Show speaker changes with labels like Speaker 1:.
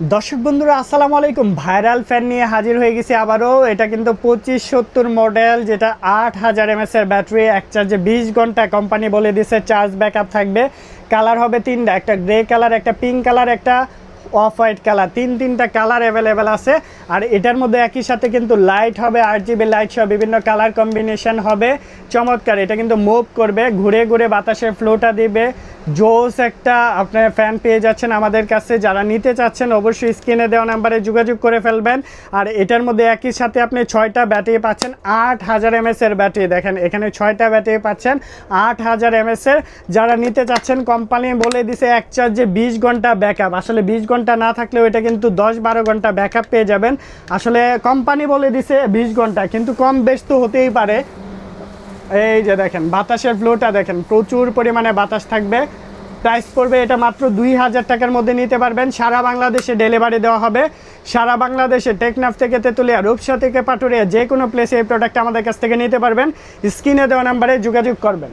Speaker 1: দর্শক বন্ধুরা, আসসালামু আলাইকুম। ভাইরাল ফ্যান নিয়ে হাজির হয়ে গেছি আবারও। এটা কিন্তু পঁচিশ সত্তর মডেল যেটা আট হাজার এমএস এর ব্যাটারি এক চার্জে বিশ ঘণ্টা কোম্পানি বলে দিছে চার্জ ব্যাকআপ থাকবে। কালার হবে তিনটা, একটা গ্রে কালার একটা পিঙ্ক কালার একটা অফ হোয়াইট কালার তিন, তিনটা কালার অ্যাভেলেবেল আছে। আর এটার মধ্যে একই সাথে কিন্তু লাইট হবে আর জিবি লাইট সহ বিভিন্ন কালার কম্বিনেশন হবে। চমৎকার, এটা কিন্তু মুভ করবে, ঘুরে ঘুরে বাতাসের ফ্লোটা দিবে। জোস একটা আপনার ফ্যান পেয়ে যাচ্ছেন আমাদের কাছে। যারা নিতে চাচ্ছেন, অবশ্যই স্ক্রিনে দেওয়া নাম্বারে যোগাযোগ করে ফেলবেন। আর এটার মধ্যে একই সাথে আপনি ছয়টা ব্যাটারি পাচ্ছেন, আট হাজার এমএস এর ব্যাটারি দেখেন, এখানে ছয়টা ব্যাটারি পাচ্ছেন, আট হাজার এমএস এর। যারা নিতে চাচ্ছেন কোম্পানি বলে দিছে এক চার্জে বিশ ঘণ্টা ব্যাকআপ আসলে বিশ ঘণ্টা না থাকলেও এটা কিন্তু দশ বারো ঘণ্টা ব্যাকআপ পেয়ে যাবেন। আসলে কোম্পানি বলে দিছে বিশ ঘণ্টা, কিন্তু কম বেশ তো হতেই পারে। এই যে দেখেন, বাতাসের ফ্লোটা দেখেন, প্রচুর পরিমাণে বাতাস থাকবে। প্রাইস পড়বে এটা মাত্র দুই হাজার টাকার মধ্যে নিতে পারবেন। সারা বাংলাদেশে ডেলিভারি দেওয়া হবে। সারা বাংলাদেশে টেকনাফ থেকে তেঁতুলিয়া, রূপসা থেকে পাটুরিয়া, যে কোনো প্লেসে এই প্রোডাক্ট আমাদের কাছ থেকে নিতে পারবেন। স্ক্রিনে দেওয়া নাম্বারে যোগাযোগ করবেন।